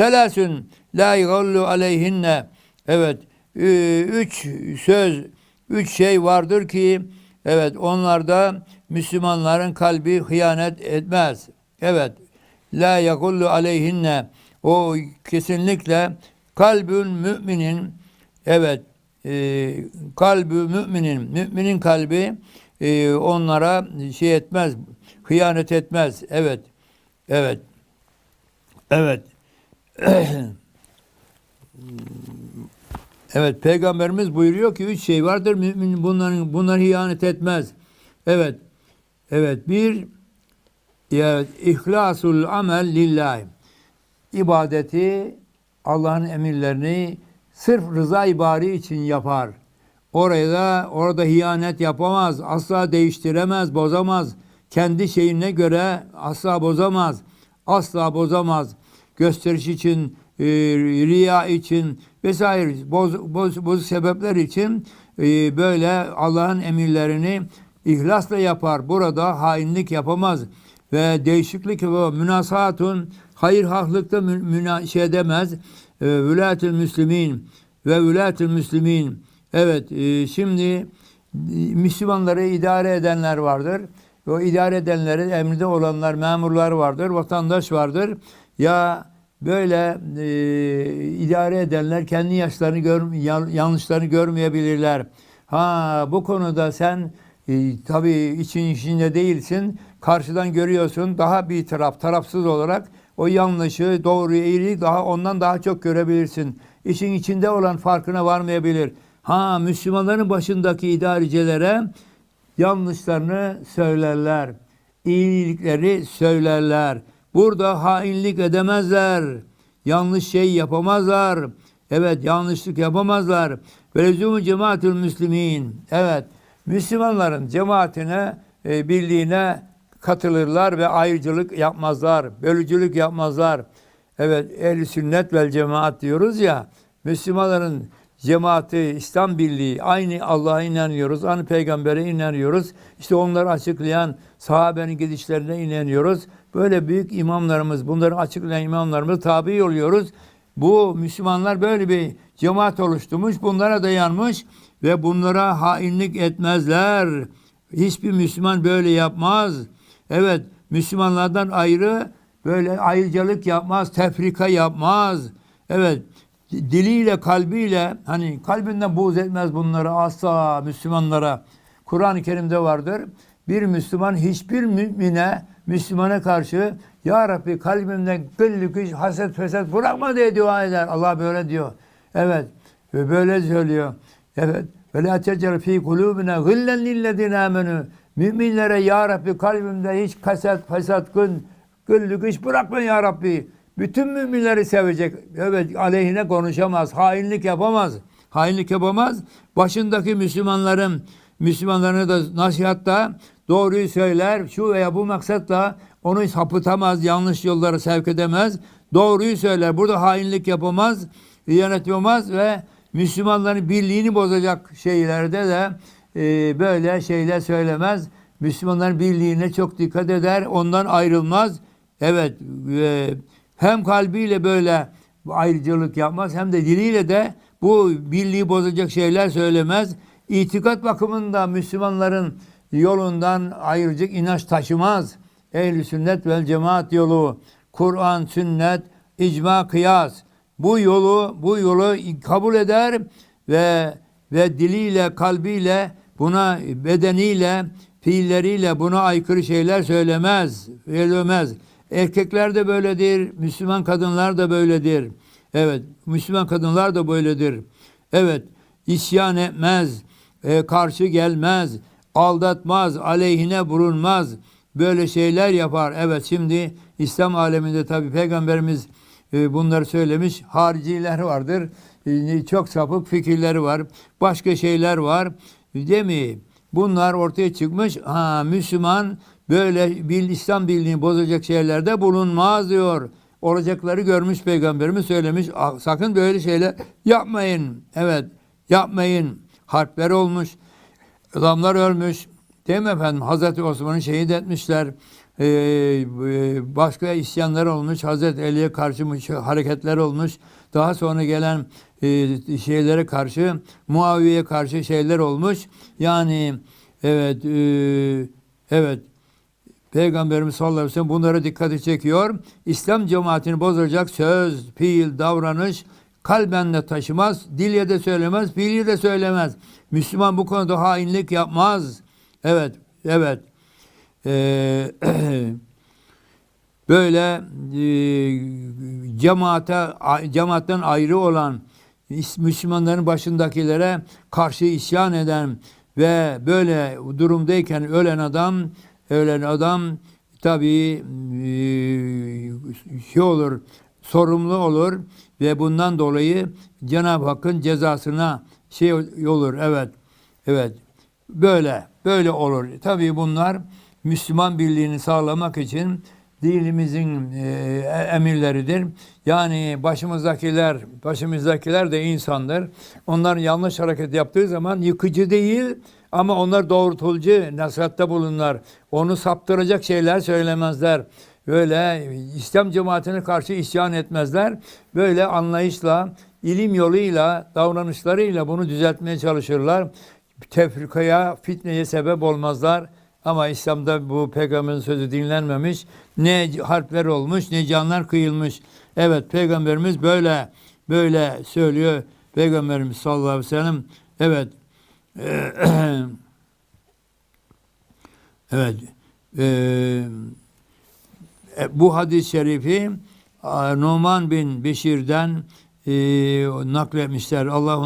Selasun la ygallu aleyhinne. Evet. Üç söz, üç şey vardır ki evet onlarda Müslümanların kalbi hıyanet etmez. Evet. La yagullu aleyhinne. O kesinlikle kalbün müminin evet e, kalbü müminin müminin kalbi e, onlara şey etmez hıyanet etmez evet evet evet evet peygamberimiz buyuruyor ki üç şey vardır mümin bunların bunlar hıyanet etmez evet evet bir evet, ihlasul amel lillahi ibadeti Allah'ın emirlerini sırf rıza ibari için yapar. Oraya da orada hiyanet yapamaz, asla değiştiremez, bozamaz. Kendi şeyine göre asla bozamaz, asla bozamaz. Gösteriş için, e, riya için vesaire boz, boz, boz sebepler için e, böyle Allah'ın emirlerini ihlasla yapar. Burada hainlik yapamaz ve değişiklik ve münasatun hayır haklıkta mü, müna, şey demez. E, Müslümin ve Vülatül Müslümin. Evet e, şimdi e, Müslümanları idare edenler vardır. O idare edenlerin emrinde olanlar, memurlar vardır, vatandaş vardır. Ya böyle e, idare edenler kendi yaşlarını gör, yan- yanlışlarını görmeyebilirler. Ha bu konuda sen e, tabii için içinde değilsin. Karşıdan görüyorsun daha bir taraf, tarafsız olarak o yanlışı, doğruyu, iyiliği daha ondan daha çok görebilirsin. İşin içinde olan farkına varmayabilir. Ha Müslümanların başındaki idarecilere yanlışlarını söylerler. iyilikleri söylerler. Burada hainlik edemezler. Yanlış şey yapamazlar. Evet yanlışlık yapamazlar. Ve lüzumu cemaatül müslimin. Evet Müslümanların cemaatine, e, birliğine katılırlar ve ayrıcılık yapmazlar. Bölücülük yapmazlar. Evet ehli sünnet vel cemaat diyoruz ya. Müslümanların cemaati, İslam birliği, aynı Allah'a inanıyoruz, aynı peygambere inanıyoruz. İşte onları açıklayan sahabenin gidişlerine inanıyoruz. Böyle büyük imamlarımız, bunları açıklayan imamlarımız tabi oluyoruz. Bu Müslümanlar böyle bir cemaat oluşturmuş, bunlara dayanmış ve bunlara hainlik etmezler. Hiçbir Müslüman böyle yapmaz. Evet, Müslümanlardan ayrı böyle ayrıcalık yapmaz, tefrika yapmaz. Evet, diliyle, kalbiyle hani kalbinden buğz etmez bunları asla Müslümanlara. Kur'an-ı Kerim'de vardır. Bir Müslüman hiçbir mümine, Müslümana karşı Ya Rabbi kalbimden güllük, haset, fesat bırakma diye dua eder. Allah böyle diyor. Evet. Ve böyle söylüyor. Evet. Ve la tecel fi kulubina gıllen lillezine amenu. Müminlere Ya Rabbi kalbimde hiç kaset, fesat, gün, güllük hiç bırakma Ya Rabbi. Bütün müminleri sevecek. Evet aleyhine konuşamaz. Hainlik yapamaz. Hainlik yapamaz. Başındaki Müslümanların Müslümanlarına da nasihatta doğruyu söyler. Şu veya bu maksatla onu sapıtamaz, yanlış yollara sevk edemez. Doğruyu söyler. Burada hainlik yapamaz, yapamaz ve Müslümanların birliğini bozacak şeylerde de e, böyle şeyler söylemez. Müslümanların birliğine çok dikkat eder. Ondan ayrılmaz. Evet, e, hem kalbiyle böyle ayrıcalık yapmaz hem de diliyle de bu birliği bozacak şeyler söylemez. İtikat bakımında Müslümanların yolundan ayrıcık inanç taşımaz. Ehli sünnet vel cemaat yolu, Kur'an, sünnet, icma, kıyas. Bu yolu bu yolu kabul eder ve ve diliyle, kalbiyle buna bedeniyle, fiilleriyle buna aykırı şeyler söylemez, söylemez. Erkekler de böyledir, Müslüman kadınlar da böyledir. Evet, Müslüman kadınlar da böyledir. Evet, isyan etmez, e, karşı gelmez, aldatmaz, aleyhine bulunmaz. Böyle şeyler yapar. Evet, şimdi İslam aleminde tabi Peygamberimiz e, bunları söylemiş. Hariciler vardır. E, çok sapık fikirleri var. Başka şeyler var. Değil mi? Bunlar ortaya çıkmış. Ha Müslüman böyle bir İslam birliğini bozacak şeylerde bulunmaz diyor. Olacakları görmüş peygamberimiz söylemiş. "Ah, Sakın böyle şeyler yapmayın. Evet yapmayın. Harpler olmuş. Adamlar ölmüş. Değil mi efendim? Hazreti Osman'ı şehit etmişler. e, e, başka isyanlar olmuş, Hazreti Ali'ye karşı hareketler olmuş. Daha sonra gelen e, şeylere karşı, Muaviye'ye karşı şeyler olmuş. Yani evet, e, evet Peygamberimiz sallallahu aleyhi ve sellem bunlara dikkati çekiyor. İslam cemaatini bozacak söz, fiil, davranış kalben de taşımaz, dille de söylemez, fiili de söylemez. Müslüman bu konuda hainlik yapmaz. Evet, evet. Ee, böyle e, cemaate cemaatten ayrı olan Müslümanların başındakilere karşı isyan eden ve böyle durumdayken ölen adam ölen adam tabii e, şey olur sorumlu olur ve bundan dolayı Cenab-ı Hakk'ın cezasına şey olur evet evet böyle böyle olur tabii bunlar Müslüman birliğini sağlamak için dinimizin e, emirleridir. Yani başımızdakiler, başımızdakiler de insandır. Onlar yanlış hareket yaptığı zaman yıkıcı değil ama onlar doğrultucu nasihatte bulunurlar. Onu saptıracak şeyler söylemezler. Böyle İslam cemaatine karşı isyan etmezler. Böyle anlayışla, ilim yoluyla, davranışlarıyla bunu düzeltmeye çalışırlar. Tefrikaya, fitneye sebep olmazlar. Ama İslam'da bu peygamberin sözü dinlenmemiş. Ne harpler olmuş ne canlar kıyılmış. Evet peygamberimiz böyle böyle söylüyor. Peygamberimiz sallallahu aleyhi ve sellem evet evet Ee, bu hadis-i şerifi Numan bin Beşir'den e, nakletmişler. Allah